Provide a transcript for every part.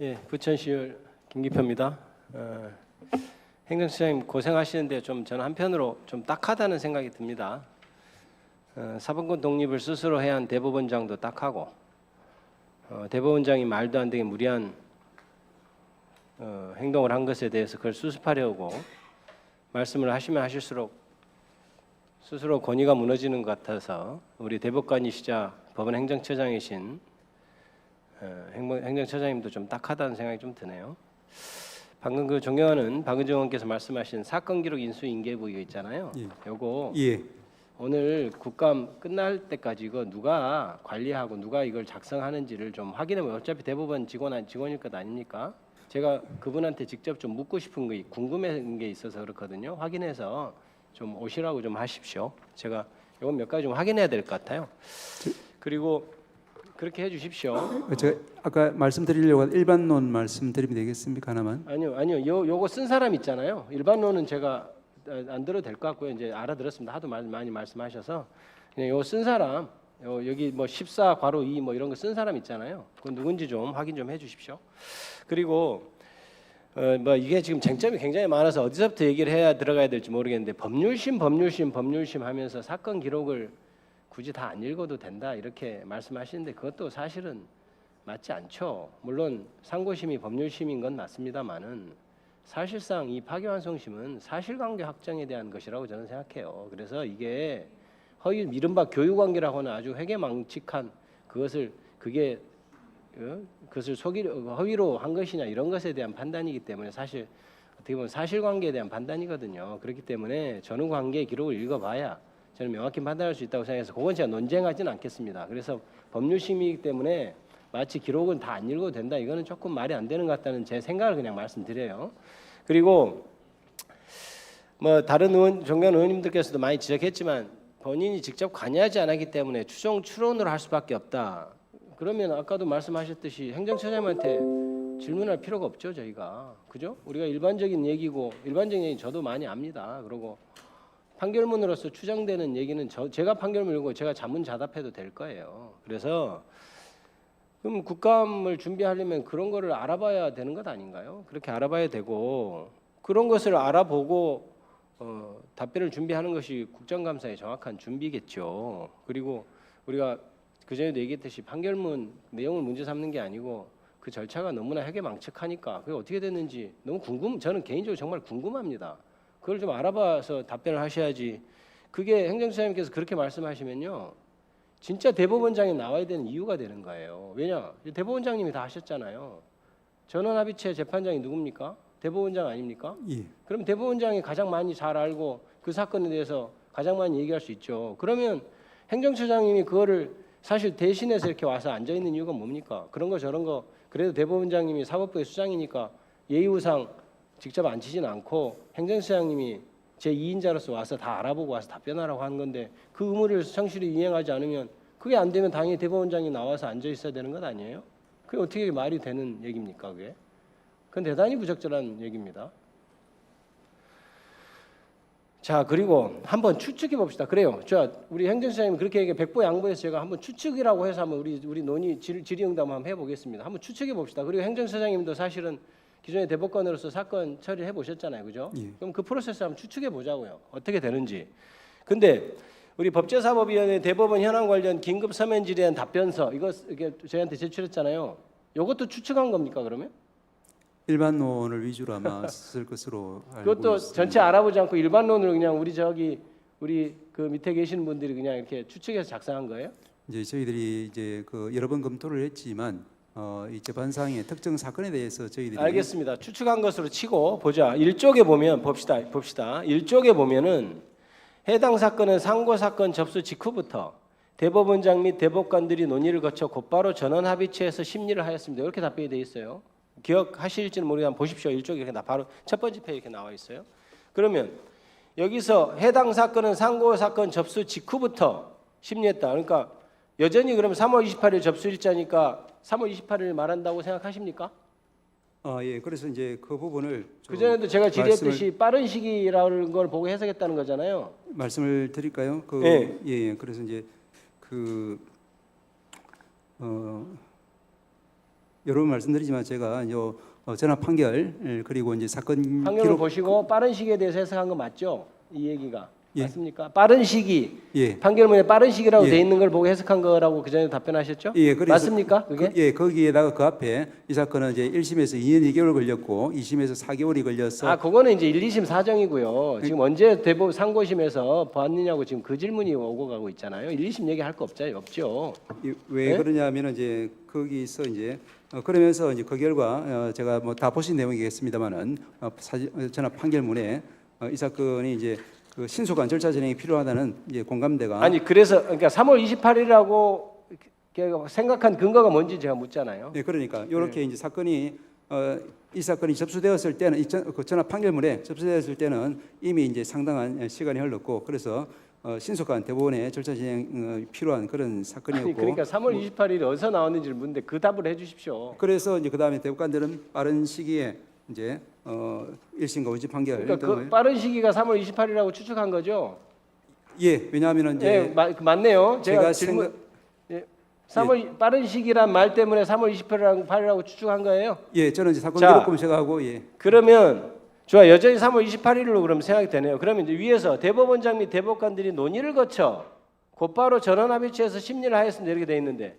예, 부천시 김기표입니다. 어, 행정처장님 고생하시는데 좀 저는 한편으로 좀 딱하다는 생각이 듭니다. 어, 사법권 독립을 스스로 해야 한 대법원장도 딱하고 어, 대법원장이 말도 안 되게 무리한 어, 행동을 한 것에 대해서 그걸 수습하려고 말씀을 하시면 하실수록 스스로 권위가 무너지는 것 같아서 우리 대법관이시자 법원 행정처장이신 어, 행정- 행정처장님도 좀 딱하다는 생각이 좀 드네요. 방금 그 존경하는 박은정 의원께서 말씀하신 사건 기록 인수 인계부 이거 있잖아요. 예. 요거 예, 오늘 국감 끝날 때까지 이거 누가 관리하고 누가 이걸 작성하는지를 좀 확인해보면 어차피 대법원 직원 안- 직원일 것 아닙니까? 제가 그분한테 직접 좀 묻고 싶은 게 궁금한 게 있어서 그렇거든요. 확인해서 좀 오시라고 좀 하십시오. 제가 이건 몇 가지 좀 확인해야 될 것 같아요. 그리고 그렇게 해 주십시오. 어, 제가 아까 말씀드리려고 한 일반론 말씀드리면 되겠습니까 하나만? 아니요, 아니요. 요 요거 쓴 사람 있잖아요. 일반론은 제가 어, 안 들어도 될 것 같고요. 이제 알아들었습니다. 하도 말- 많이 말씀하셔서 그냥 요거 쓴 사람 요 여기 뭐 14 괄호 2 뭐 이런 거 쓴 사람 있잖아요. 그건 누군지 좀 확인 좀 해주십시오. 그리고 어, 뭐 이게 지금 쟁점이 굉장히 많아서 어디서부터 얘기를 해야 들어가야 될지 모르겠는데 법률심, 법률심, 법률심 하면서 사건 기록을 굳이 다 안 읽어도 된다 이렇게 말씀하시는데 그것도 사실은 맞지 않죠. 물론 상고심이 법률심인 건 맞습니다만은 사실상 이 파기환송심은 사실관계 확정에 대한 것이라고 저는 생각해요. 그래서 이게 허위 이른바 교육관계라고는 아주 회개망측한 그것을 그게 어? 그것을 속이 허위로 한 것이냐 이런 것에 대한 판단이기 때문에 사실 어떻게 보면 사실관계에 대한 판단이거든요. 그렇기 때문에 전후 관계 기록을 읽어봐야 저는 명확히 판단할 수 있다고 생각해서 그건 제가 논쟁하지는 않겠습니다. 그래서 법률심이기 때문에 마치 기록은 다 안 읽어도 된다 이거는 조금 말이 안 되는 것 같다는 제 생각을 그냥 말씀드려요. 그리고 뭐 다른 의원 존경 의원님들께서도 많이 지적했지만 본인이 직접 관여하지 않았기 때문에 추정 추론으로 할 수밖에 없다. 그러면 아까도 말씀하셨듯이 행정처장님한테 질문할 필요가 없죠 저희가 그죠? 우리가 일반적인 얘기고 일반적인 얘기 저도 많이 압니다. 그리고 판결문으로서 추정되는 얘기는 저 제가 판결문 읽고 제가 자문자답해도 될 거예요. 그래서 그럼 국감을 준비하려면 그런 거를 알아봐야 되는 것 아닌가요? 그렇게 알아봐야 되고 그런 것을 알아보고 어, 답변을 준비하는 것이 국정감사의 정확한 준비겠죠. 그리고 우리가 그 전에도 얘기했듯이 판결문 내용을 문제 삼는 게 아니고 그 절차가 너무나 해괴망측하니까 그게 어떻게 됐는지 너무 궁금. 저는 개인적으로 정말 궁금합니다. 그걸 좀 알아봐서 답변을 하셔야지. 그게 행정처장님께서 그렇게 말씀하시면요. 진짜 대법원장이 나와야 되는 이유가 되는 거예요. 왜냐? 대법원장님이 다 하셨잖아요. 전원 합의체 재판장이 누굽니까? 대법원장 아닙니까? 예, 그럼 대법원장이 가장 많이 잘 알고 그 사건에 대해서 가장 많이 얘기할 수 있죠. 그러면 행정처장님이 그거를 사실 대신해서 이렇게 와서 앉아 있는 이유가 뭡니까? 그런 거 저런 거 그래도 대법원장님이 사법부의 수장이니까 예의우상 직접 앉히진 않고 행정처장님이 제 2인자로서 와서 다 알아보고 와서 답변하라고 하는 건데 그 의무를 성실히 이행하지 않으면 그게 안 되면 당연히 대법원장이 나와서 앉아 있어야 되는 것 아니에요? 그게 어떻게 말이 되는 얘기입니까, 그게? 그건 대단히 부적절한 얘기입니다. 자 그리고 한번 추측해 봅시다. 그래요. 자 우리 행정처장님 그렇게 얘기 백보 양보해서 제가 한번 추측이라고 해서 한번 우리 우리 논의 질, 질의응답 한번 해보겠습니다. 한번 추측해 봅시다. 그리고 행정처장님도 사실은 기존의 대법관으로서 사건 처리를 해보셨잖아요, 그죠? 예. 그럼 그 프로세스 한번 추측해 보자고요. 어떻게 되는지. 근데 우리 법제사법위원회 대법원 현황 관련 긴급 서면 질의한 답변서 이거 이게 저희한테 제출했잖아요. 이것도 추측한 겁니까 그러면? 일반론을 위주로 아마 쓸 것으로 알고 그것도 있습니다. 전체 알아보지 않고 일반론으로 그냥 우리 저기 우리 그 밑에 계시는 분들이 그냥 이렇게 추측해서 작성한 거예요? 이제 저희들이 이제 그 여러 번 검토를 했지만 어, 이 재판상의 특정 사건에 대해서 저희들이 알겠습니다. 추측한 것으로 치고 보자. 일쪽에 보면 봅시다. 봅시다. 일쪽에 보면은 해당 사건은 상고 사건 접수 직후부터 대법원장 및 대법관들이 논의를 거쳐 곧바로 전원 합의체에서 심리를 하였습니다. 이렇게 답변이 돼 있어요. 기억하실지는 모르겠지만 보십시오. 일쪽에 이렇게 나 바로 첫 번째 페이지 이렇게 나와 있어요. 그러면 여기서 해당 사건은 상고 사건 접수 직후부터 심리했다. 그러니까 여전히 그러면 3월 28일 접수일자니까 3월 28일 말한다고 생각하십니까? 아, 예. 그래서 이제 그 부분을 좀 그 전에도 제가 질의했듯이 빠른 시기라는 걸 보고 해석했다는 거잖아요. 말씀을 드릴까요? 그 예. 예, 예. 그래서 이제 그 어, 여러 번 말씀드리지만 제가 요 어, 전압 판결 예, 그리고 이제 사건 판결을 기록 보시고 빠른 시기에 대해서 해석한 거 맞죠? 이 얘기가 예. 맞습니까? 빠른 시기 예. 판결문에 빠른 시기라고 예. 돼 있는 걸 보고 해석한 거라고 그 전에 답변하셨죠? 예, 그래서 맞습니까? 그게? 그, 예, 거기에다가 그 앞에 이 사건은 이제 1심에서 2년 2개월 걸렸고 2심에서 4개월이 걸려서 아, 그거는 이제 1, 2심 사정이고요. 지금 언제 대법 상고심에서 봤느냐고 지금 그 질문이 오고 가고 있잖아요. 1, 2심 얘기할 거 없죠. 없죠. 이- 왜 네? 그러냐면은 이제 거기서 이제 어, 그러면서 이제 그 결과 어, 제가 뭐 다 보신 내용이겠습니다만은 어, 전압 판결문에 어, 이 사건이 이제 그 신속한 절차 진행이 필요하다는 이제 공감대가 아니 그래서 그러니까 3월 28일이라고 생각한 근거가 뭔지 제가 묻잖아요. 네, 그러니까 이렇게 이제 사건이 어, 이 사건이 접수되었을 때는 이 전, 그 전압 판결문에 접수되었을 때는 이미 이제 상당한 시간이 흘렀고 그래서 어, 신속한 대법원의 절차 진행 어, 필요한 그런 사건이었고 아니 그러니까 3월 28일이 어디서 나왔는지를 묻는데 그 답을 해주십시오. 그래서 이제 그 다음에 대법관들은 빠른 시기에 이제 어 1심과 2심 판결 그러니까 그 등을 빠른 시기가 3월 28일이라고 추측한 거죠. 예 왜냐하면은 이제 예, 마, 그 맞네요. 제가, 제가 질문 생각 예, 3월 빠른 시기란 말 때문에 3월 28일이라고 추측한 거예요. 예 저는 이제 사건 자. 기록 검색하고 예 그러면 좋아 여전히 3월 28일로 그럼 생각이 되네요. 그러면 이제 위에서 대법원장 및 대법관들이 논의를 거쳐 곧바로 전원 합의체에서 심리를 하였습니다 이렇게 돼 있는데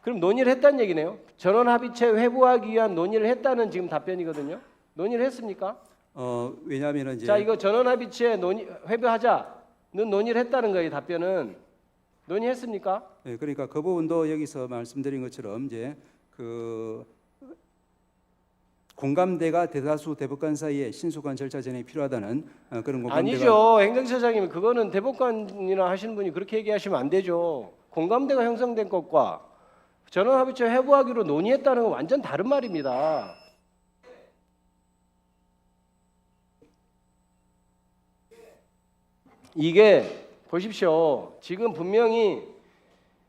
그럼 논의를 했다는 얘기네요. 전원 합의체 회부하기 위한 논의를 했다는 지금 답변이거든요. 논의를 했습니까? 어 왜냐하면은 이제 자 이거 전원 합의체 논의 회부하자는 논의를 했다는 거예요. 답변은 논의했습니까? 예, 그러니까 그 부분도 여기서 말씀드린 것처럼 이제 그 공감대가 대다수 대법관 사이에 신속한 절차 진행이 필요하다는 어, 그런 공감대가 아니죠. 행정처장님 그거는 대법관이나 하시는 분이 그렇게 얘기하시면 안 되죠. 공감대가 형성된 것과 전원합의체 회부하기로 논의했다는 건 완전 다른 말입니다. 이게 보십시오. 지금 분명히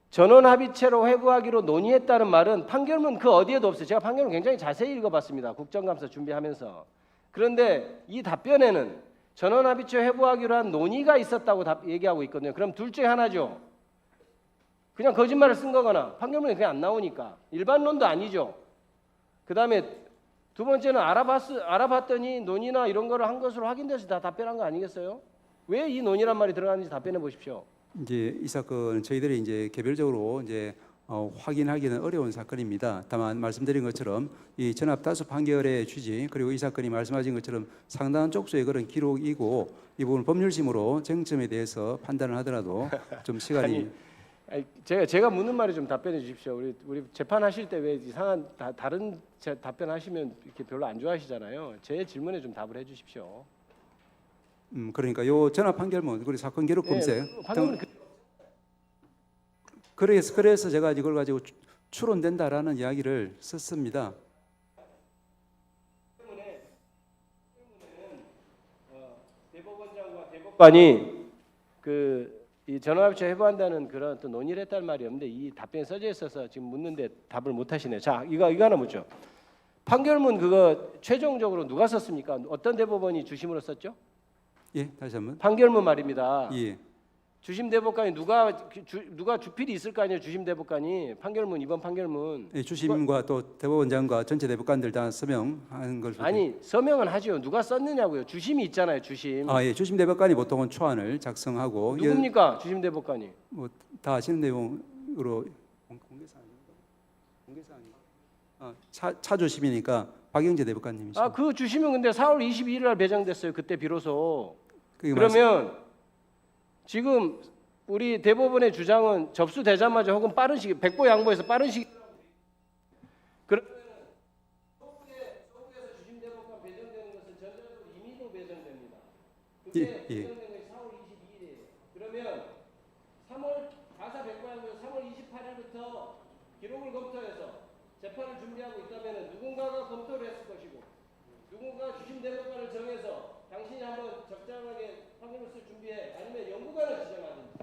전원 합의체로 회부하기로 논의했다는 말은 판결문 그 어디에도 없어요. 제가 판결문 굉장히 자세히 읽어봤습니다. 국정감사 준비하면서. 그런데 이 답변에는 전원 합의체 회부하기로 한 논의가 있었다고 답, 얘기하고 있거든요. 그럼 둘 중에 하나죠. 그냥 거짓말을 쓴 거거나 판결문이 그냥 안 나오니까 일반론도 아니죠. 그 다음에 두 번째는 알아봤, 알아봤더니 논의나 이런 거를 한 것으로 확인돼서 다 답변한 거 아니겠어요? 왜 이 논의란 말이 들어가는지 답변해 보십시오. 이제 이 사건 저희들이 이제 개별적으로 이제 어, 확인하기는 어려운 사건입니다. 다만 말씀드린 것처럼 이 전압 다수 판결의 취지 그리고 이 사건이 말씀하신 것처럼 상당한 쪽수의 그런 기록이고 이 부분 법률심으로 쟁점에 대해서 판단을 하더라도 좀 시간이 아니, 아니, 제가 제가 묻는 말에 좀 답변해 주십시오. 우리 우리 재판하실 때 왜 이상한 다, 다른 제 답변하시면 이렇게 별로 안 좋아하시잖아요. 제 질문에 좀 답을 해 주십시오. 음 그러니까 요 전압 판결문 그리고 사건 기록 검색 예, 그, 그래서 그래서 제가 이걸 가지고 추- 추론된다라는 이야기를 썼습니다. 대법원장과 대법관이 그 이 전화합의체 회부한다는 그런 또 논의를 했다는 말이 없는데 이 답변이 써져 있어서 지금 묻는데 답을 못 하시네요. 자, 이거 이거 하나 묻죠. 판결문 그거 최종적으로 누가 썼습니까? 어떤 대법원이 주심으로 썼죠? 예, 다시 한번. 판결문 말입니다. 예. 주심 대법관이 누가 주, 누가 주필이 있을 거 아니에요. 주심 대법관이 판결문 이번 판결문 예, 주심과 또 대법원장과 전체 대법관들 다 서명하는 걸 아니 서명은 하죠. 누가 썼느냐고요. 주심이 있잖아요. 주심. 아, 예. 주심 대법관이 보통은 초안을 작성하고 예, 누굽니까? 주심 대법관이. 뭐 다 아시는 내용으로 공- 공개사항인가? 공개사항인가? 아, 차, 차주심이니까 박영재 대법관님이시죠. 아그 주심은 근데 4월 22일 날 배정됐어요. 그때 비로소. 말씀- 그러면 지금 우리 대법원의 주장은 접수되자마자 혹은 빠른 시기 백보 양보해서 빠른 시기 그러면 서울에 서울에서 주심 대법관 배정되는 것은 전적으로 임의로 배정됩니다. 그게 예, 예. 배정된 것이 4월 22일이에요. 그러면 3월 가사 양보에 3월 28일부터 기록을 검토해서 재판을 준비하고 있다면 누군가가 검토를 했을 것이고 누군가 주심 대법관을 정해서 당신이 한번 적당하게 판결을 쓸 준비해 아니면 연구관을 지정하든지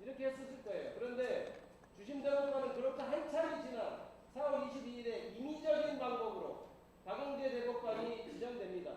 이렇게 했었을 거예요. 그런데 주심 대법관은 그로부터 한참이 지난 4월 22일에 임의적인 방법으로 박영재 대법관이 지정됩니다.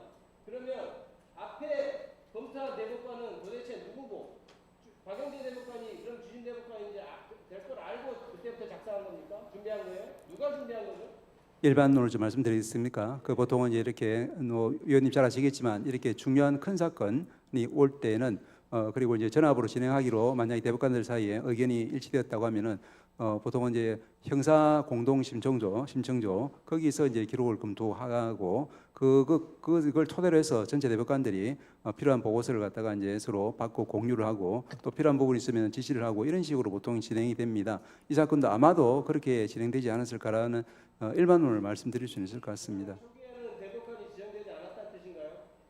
그러면 앞에 검토한 대법관은 도대체 누구고 주- 박영재 대법관이 그럼 주심 대법관이 이제 아, 될걸 알고 그때부터 작성한 겁니까? 준비한 거예요? 누가 준비한 거죠? 일반론을 좀 말씀드리겠습니까? 그 보통은 이렇게 뭐 위원님 잘 아시겠지만 이렇게 중요한 큰 사건이 올 때는 어 그리고 이제 전압으로 진행하기로 만약에 대법관들 사이에 의견이 일치되었다고 하면은 어 보통은 이제 형사 공동 심청조 심청조 거기서 이제 기록을 검토하고 그그 그, 그걸 토대로 해서 전체 대법관들이 어, 필요한 보고서를 갖다가 이제 서로 받고 공유를 하고 또 필요한 부분이 있으면 지시를 하고 이런 식으로 보통 진행이 됩니다. 이 사건도 아마도 그렇게 진행되지 않았을까라는 어, 일반론을 말씀드릴 수 있을 것 같습니다.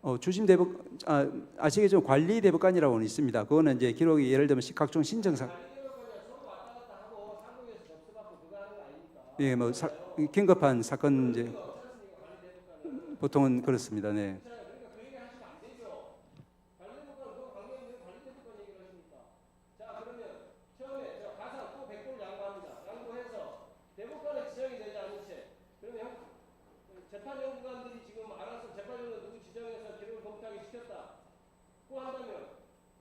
어, 주심 대법 아, 아시겠죠 관리 대법관이라고는 있습니다. 그거는 이제 기록이 예를 들면 시- 각종 신청사 예, 뭐 사, 긴급한 사건 이제 보통은 그렇습니다. 네. 자 그러면 처음에 저 가상 또 100불 양보합니다. 양보해서 대법관에 지정이 되지 않은 채 그러면 형- 재판연구관들이 지금 알아서 재판연구관 누구 지정해서 기록을 검토하게 시켰다. 고 한다면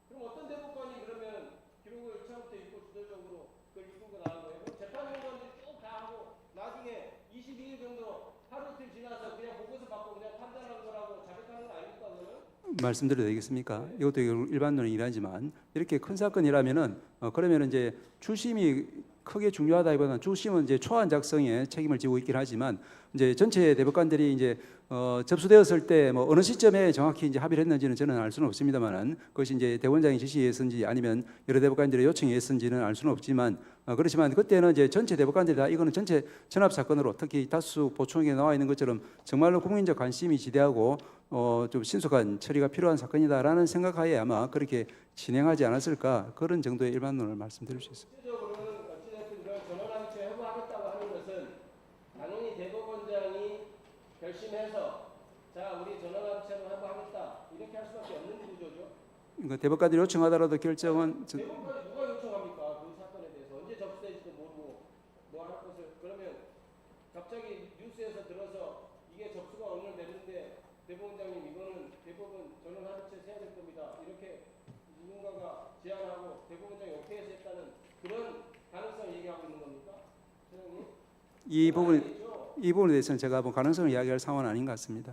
그럼 어떤 대법관이 그러면 기록을 처음부터 읽고 주도적으로 그걸 읽고 나간 거예요? 그럼 재판연구관들이 쭉 다 하고 나중에 22일 정도 하루 이틀 지나서 그냥 보고서 받고 그냥 판단한 거라고 자백하는 거 아닙니까 그러면? 말씀드려도 되겠습니까? 이것도 일반론이긴 하지만 이렇게 큰 사건이라면은 어, 그러면 이제 주심이 크게 중요하다기보다는 주심은 이제 초안 작성에 책임을 지고 있긴 하지만 이제 전체 대법관들이 이제 어, 접수되었을 때 뭐 어느 시점에 정확히 이제 합의를 했는지는 저는 알 수는 없습니다만은 그것이 이제 대원장이 지시했는지 아니면 여러 대법관들의 요청이 했는지는 알 수는 없지만 어, 그렇지만 그때는 이제 전체 대법관들이 다 이거는 전체 전합 사건으로 특히 다수 보충에 나와 있는 것처럼 정말로 국민적 관심이 지대하고 어, 좀 신속한 처리가 필요한 사건이다라는 생각하에 아마 그렇게 진행하지 않았을까 그런 정도의 일반론을 말씀드릴 수 있습니다. 실질적으로는 어찌됐든 그런 전원함체 회부하겠다고 하는 것은 당연히 대법원장이 결심해서 자 우리 전원함체로 회부하겠다 이렇게 할 수밖에 없는 구조죠. 그 대법관들이 요청하더라도 결정은 저- 대법관이 누가 요청합니까 그 사건에 대해서 언제 접수될지도 모르고 뭐 할 것을 그러면 갑자기 뉴스에서 들어서 이게 접수가 오늘 됐는데 대법원장님 이거는 대법원 전원함체 세야 될 겁니다 이렇게 누군가가 제안하고 대법원장이 오케이해서 했다는 그런 가능성을 얘기하고 있는 겁니까? 소장님? 이 부분 아니죠. 이 부분에 대해서는 제가 뭐 가능성을 이야기할 상황은 아닌 것 같습니다.